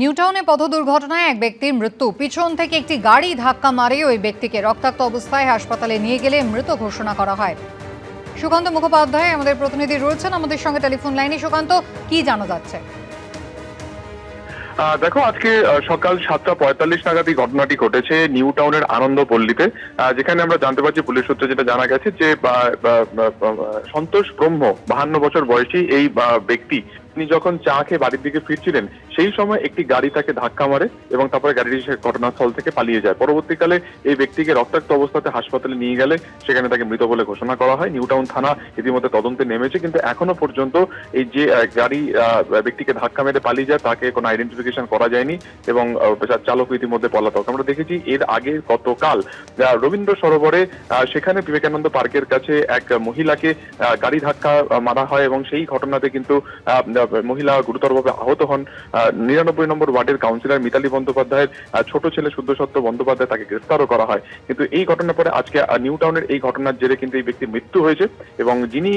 নিউটাউনে পথ দুর্ঘটনায় এক ব্যক্তির মৃত্যু। পিছন থেকে একটি গাড়ি ধাক্কা মারে ওই ব্যক্তিকে রক্তাক্ত অবস্থায় হাসপাতালে নিয়ে গেলে মৃত ঘোষণা করা হয়। সুকান্ত মুখোপাধ্যায়, আমাদের প্রতিনিধি রয়েছেন আমাদের সঙ্গে টেলিফোন লাইনে। সুকান্ত, কি জানা যাচ্ছে? দেখো, আজকে সকাল সাতটা পঁয়তাল্লিশ নাগাদ এই ঘটনাটি ঘটেছে নিউ টাউনের আনন্দ পল্লীতে যেখানে আমরা জানতে পারছি, পুলিশ সূত্রে যেটা জানা গেছে যে সন্তোষ ব্রহ্ম, বাহান্ন বছর বয়সী এই ব্যক্তি, তিনি যখন চা খেয়ে বাড়ির দিকে ফিরছিলেন সেই সময় একটি গাড়ি তাকে ধাক্কা মারে এবং তারপরে গাড়িটি সে ঘটনাস্থল থেকে পালিয়ে যায়। পরবর্তীকালে এই ব্যক্তিকে রক্তাক্ত অবস্থাতে হাসপাতালে নিয়ে গেলে সেখানে তাকে মৃত বলে ঘোষণা করা হয়। নিউ টাউন থানা ইতিমধ্যে তদন্তে নেমেছে, কিন্তু এখনও পর্যন্ত এই যে গাড়ি ব্যক্তিকে ধাক্কা মেরে পালিয়ে যায় তাকে কোনো আইডেন্টিফিকেশন করা যায়নি এবং চালক ইতিমধ্যে পলাতক। আমরা দেখেছি এর আগে গতকাল রবীন্দ্র সরোবরে সেখানে বিবেকানন্দ পার্কের কাছে এক মহিলাকে গাড়ি ধাক্কা মারা হয় এবং সেই ঘটনাতে কিন্তু মহিলা গুরুতরভাবে আহত হন। নিরানব্বই নম্বর ওয়ার্ডের কাউন্সিলর মিতালি বন্দ্যোপাধ্যায়ের ছোট ছেলে শুদ্ধসত্য বন্দ্যোপাধ্যায় তাকে গ্রেফতারও করা হয়। কিন্তু এই ঘটনার পরে আজকে নিউ টাউনের এই ঘটনার জেরে কিন্তু এই ব্যক্তির মৃত্যু হয়েছে এবং যিনি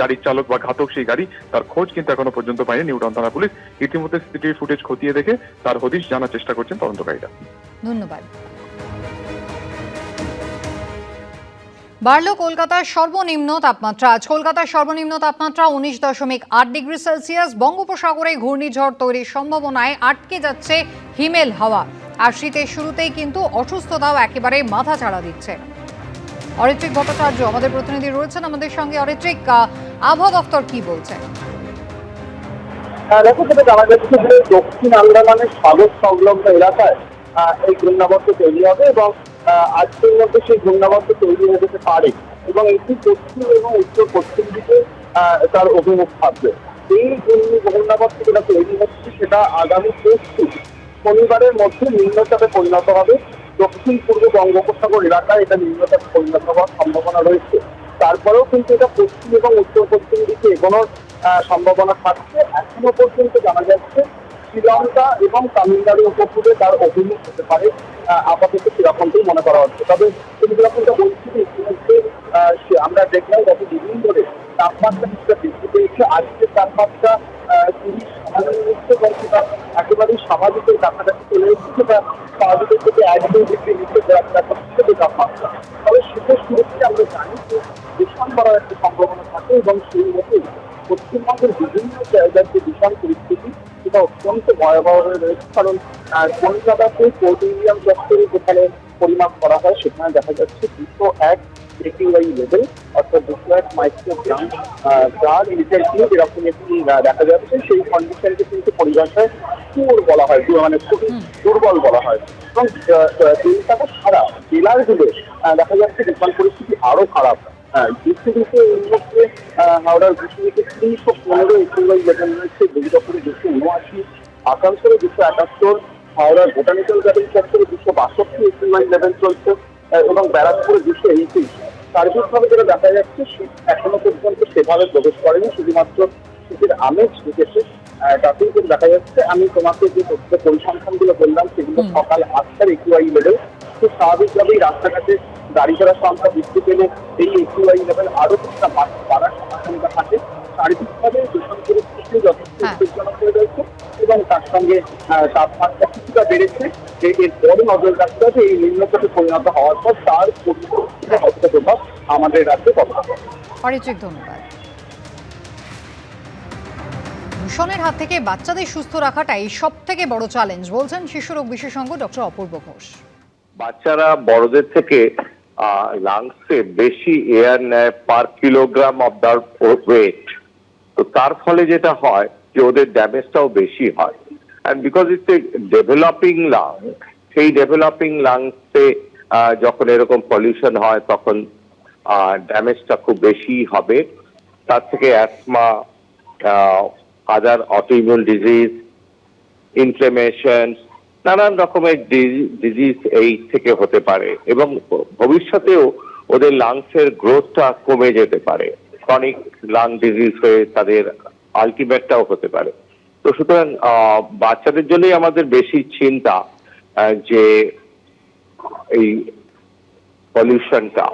গাড়ির চালক বা ঘাতক সেই গাড়ি, তার খোঁজ কিন্তু এখনও পর্যন্ত পায়নি নিউ টাউন থানা পুলিশ। ইতিমধ্যে সিসিটিভি ফুটেজ খতিয়ে দেখে তার হদিশ জানার চেষ্টা করছেন তদন্তকারীরা। ধন্যবাদ। বাড়ল কলকাতার সর্বনিম্ন তাপমাত্রা। আজ কলকাতার সর্বনিম্ন তাপমাত্রা উনিশ দশমিক আট ডিগ্রি সেলসিয়াস। বঙ্গোপসাগরে ঘূর্ণিঝড় তৈরির সম্ভাবনায় আটকে যাচ্ছে হিমেল হাওয়া। আর শীতের শুরুতেই কিন্তু অসুস্থতাও একেবারে মাথা চাড়া দিচ্ছে। অরিত্রিক ভট্টাচার্য, আমাদের প্রতিনিধি রয়েছেন আমাদের সঙ্গে। অরিত্রিক আবহাওয়া দপ্তর কি বলছে? দেখো যেটা জানা যাচ্ছে যে দক্ষিণ আন্দামানের সাগর সংলগ্ন এলাকায় এই ঘূর্ণাবর্ত তৈরি হবে এবং আজকের মধ্যে সেই ঘূর্ণাবর্ত তৈরি হয়ে যেতে পারে এবং এটি পশ্চিম এবং উত্তর পশ্চিম দিকে তার অভিমুখ থাকবে। এই ঘূর্ণি ঘূর্ণাবর্ত যেটা তৈরি হচ্ছে সেটা আগামী পরশু শনিবারের মধ্যে নিম্নচাপে পরিণত হবে। দক্ষিণ পূর্ব বঙ্গোপসাগর এলাকায় এটা নিম্নচাপে পরিণত হওয়ার সম্ভাবনা রয়েছে। তারপরেও কিন্তু এটা পশ্চিম এবং উত্তর পশ্চিম দিকে এগোনোর সম্ভাবনা থাকছে। এখনও পর্যন্ত জানা যাচ্ছে শ্রীলঙ্কা এবং তামিলনাড়ু উপকূলে তার অভিমুখ হতে পারে আপাতত সেরকমটাই মনে করা হচ্ছে। তবে তুমি যেরকমটা বলছি ইতিমধ্যে আমরা দেখলাম গত দুদিন ধরে তাপমাত্রা কিছুটা বৃদ্ধি পেয়েছে। আজকের তাপমাত্রা একেবারেই স্বাভাবিকের কাছাকাছি চলে এসেছে সেটা স্বাভাবিকের থেকে এক, দুই ডিগ্রি নিচে ঘোরাফেরা করছে যে তাপমাত্রা। তবে শীতের শুরুতে আমরা জানি যে দূষণ করার একটা সম্ভাবনা থাকে এবং সেই মতোই পশ্চিমবঙ্গের বিভিন্ন জায়গার যে দূষণ অত্যন্ত ভয়াবহ হয়ে রয়েছে কারণ কলকাতাতে পোর্ট ইউনিয়ন চত্বরে যেখানে পরিমাপ করা হয় সেখানে দেখা যাচ্ছে দুশো এক একিউআই লেভেল অর্থাৎ দুশো এক মাইক্রোগ্রাম যার লিটার কিউব এরকম একটি দেখা যাচ্ছে সেই কন্ডিশনকে কিন্তু পরিভাষায় পুর বলা হয় মানে খুবই দুর্বল বলা হয়। এবং কলকাতা ছাড়া জেলাগুলো আহ, দেখা যাচ্ছে দূষণ পরিস্থিতি আরও খারাপ। বিশ্বজিতে এই মুহূর্তে হাওড়ার বিশ্বজিতে তিনশো পনেরো একিউআই লেভেল রয়েছে দুর্গাপুরে দুশো উনআশি আসানসোলে দুশো একাত্তর হাওড়ার বোটানিক্যাল গার্ডেন চত্বরে দুশো বাষট্টি একিউআই লেভেল চলছে এবং ব্যারাকপুরে দুশো এইটিশ সার্বিকভাবে যেটা দেখা যাচ্ছে শীত এখনও পর্যন্ত সেভাবে প্রবেশ করেনি শুধুমাত্র শীতের আমেজ ঢুকেছে। তাতেই যেটা দেখা যাচ্ছে আমি তোমাকে যে তথ্য পরিসংখ্যানগুলো বললাম সেগুলো সকাল আটটার একিউআই লেভেল খুব স্বাভাবিকভাবেই রাস্তাঘাটে গাড়ি ঘোড়ার সংখ্যা বৃদ্ধি পেলে এই একিউআই লেভেল আরও কিছুটা বাড়- বাড়ার সম্ভাবনা থাকে সার্বিকভাবে দূষণ পরিস্থিতি যথেষ্ট হ্যাঁ। এবং তার সঙ্গে তাপমাত্রা কিছুটা বেড়েছে। যে এর পরে নজর রাখতে হবে এই নিম্নচাপে পরিণত হওয়ার পর তার প্রভাব আমাদের রাজ্যে কতটা পড়বে। ধন্যবাদ। দূষণের হাত থেকে বাচ্চাদের সুস্থ রাখাটাই সব থেকে বড় চ্যালেঞ্জ বলছেন শিশুরোগ বিশেষজ্ঞ ডক্টর অপূর্ব ঘোষ। বাচ্চারা বড়দের থেকে লাংসে বেশি এয়ার নেয় per kilogram of their weight তো তার ফলে যেটা হয় যে ওদের ড্যামেজটাও বেশি হয়। And because it's a developing lung সেই ডেভেলপিং লাংসে যখন এরকম পলিউশন হয়, তখন ড্যামেজটা খুব বেশি হবে। তার থেকে asthma other autoimmune disease inflammation নানান রকমের ডিজিজ এই থেকে হতে পারে। এবং ভবিষ্যতেও ওদের লাংসের গ্রোথটা কমে যেতে পারে। ক্রনিক লাং ডিজিজ হয়ে তাদের আলটিমেটটাও হতে পারে। তো সুতরাং বাচ্চাদের জন্যই আমাদের বেশি চিন্তা যে এই পলিউশনটা।